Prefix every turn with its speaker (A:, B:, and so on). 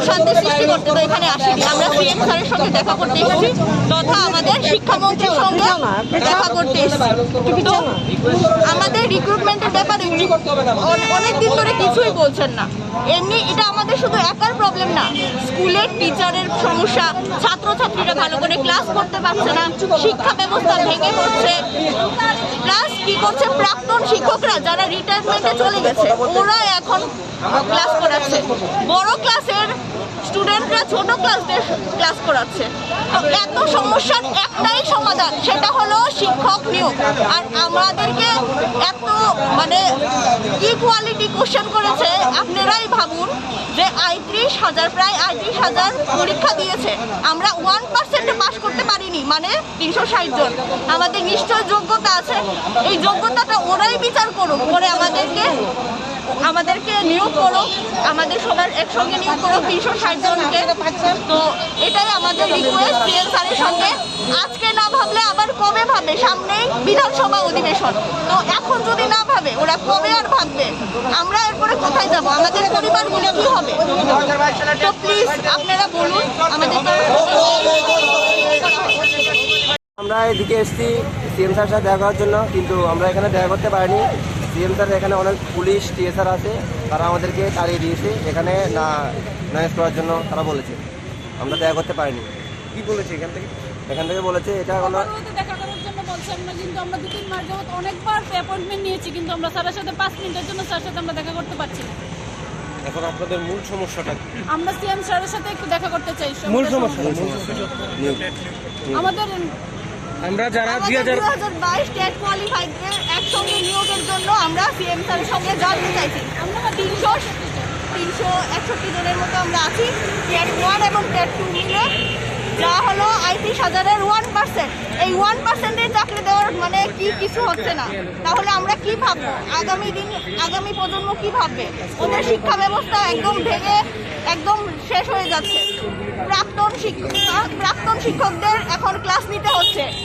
A: অশান্তি সৃষ্টি করতে তো এখানে আসিনি। আমরা সিএম স্যারের সঙ্গে দেখা করতে এসেছি, তথা আমাদের শিক্ষামন্ত্রীর সঙ্গে দেখা করতে এসেছি। তো আমাদের রিক্রুটমেন্টের ব্যাপারে উনি অনেক দিন ধরে কিছুই বলছেন না। এমনি এটা আমাদের শুধু একার প্রবলেম না, স্কুলের টিচারের সমস্যা, ছাত্রছাত্রীরা ভালো করে ক্লাস করতে পারছে না, শিক্ষা ব্যবস্থা ভেঙে পড়ছে। প্লাস কি করছে? প্রাক্তন শিক্ষকরা যারা রিটায়ারমেন্টে চলে গেছে, ওরা এখন ক্লাস করাচ্ছে। বড় ক্লাসের ছোট ক্লাসদের ক্লাস করাচ্ছে। এত সমস্যার একটাই সমাধান, সেটা হলো শিক্ষক নিয়োগ। আর আমাদেরকে এত মানে ইকুয়ালিটি কোশ্চেন করেছে, আপনারাই ভাবুন যে আইত্রিশ হাজার, প্রায় আইত্রিশ হাজার পরীক্ষা দিয়েছে। আমরা ওয়ান পার্সেন্টে পাস করতে পারিনি মানে তিনশো ষাট জন। আমাদের নিশ্চয় যোগ্যতা আছে। এই যোগ্যতাটা ওরাই বিচার করুক, করে আমাদেরকে আমাদেরকে নিয়োগ করো। আমাদের সবার একসঙ্গে নিয়োগ করো, তিনশো ষাট জনকে। তো এটাই আমাদের রিকোয়েস্ট সিএম স্যারের সঙ্গে। আজকে না ভাবলে আবার কবে ভাবে সামনেই বিধানসভা অধিবেশন। তো এখন যদি না ভাবে, ওরা কবে আর ভাববে? আমরা এরপরে কোথায় যাব? আমাদের পরিবারগুলো কি হবে? তো প্লিজ আপনারা বলুন, আমাদের
B: আমরা এদিকে এসেছি, সিএম স্যার সাথে দেখা করার জন্য, কিন্তু আমরা এখানে দেখা করতে পারিনি। সিএম স্যার এখানে অনেক পুলিশ টিএসআর আছে তারা আমাদেরকে তাড়িয়ে দিয়েছে। এখানে না ম্যানেজ করার জন্য তারা বলেছে। আমরা দেখা করতে পারিনি।
C: কি বলেছে এখান থেকে?
B: এখান থেকে বলেছে এটা কোনো
D: দেখা করার জন্য বলছে আমরা কিন্তু আমরা দু তিন মাস যাবত অনেকবার অ্যাপয়েন্টমেন্ট নিয়েছি কিন্তু আমরা স্যারের সাথে পাঁচ মিনিটের জন্য স্যারের সাথে আমরা দেখা করতে পারছি না।
C: এখন আপনাদের মূল সমস্যাটা কি?
D: আমরা সিএম স্যারের সাথে একটু দেখা করতে চাই
C: মূল
D: আমাদের
C: সমস্যা।
D: আমাদের
C: আমরা যারা দুই হাজার
A: বাইশ একসঙ্গে আমরা সিএম স্যারের সঙ্গে জানতে চাইছি। আমরা তিনশো তিনশো একষট্টি জনের মতো আমরা আছি। টেট ওয়ান এবং টেট টু মিলে যা হলো আইত্রিশ হাজারের ওয়ান পার্সেন্ট এই ওয়ান পার্সেন্টের চাকরি দেওয়ার মানে কি কিছু হচ্ছে না। তাহলে আমরা কি ভাববো? আগামী দিন, আগামী প্রজন্ম কি ভাববে? ওদের শিক্ষা ব্যবস্থা একদম ভেঙে একদম শেষ হয়ে যাচ্ছে। প্রাক্তন শিক্ষক প্রাক্তন শিক্ষকদের এখন ক্লাস নিতে হচ্ছে।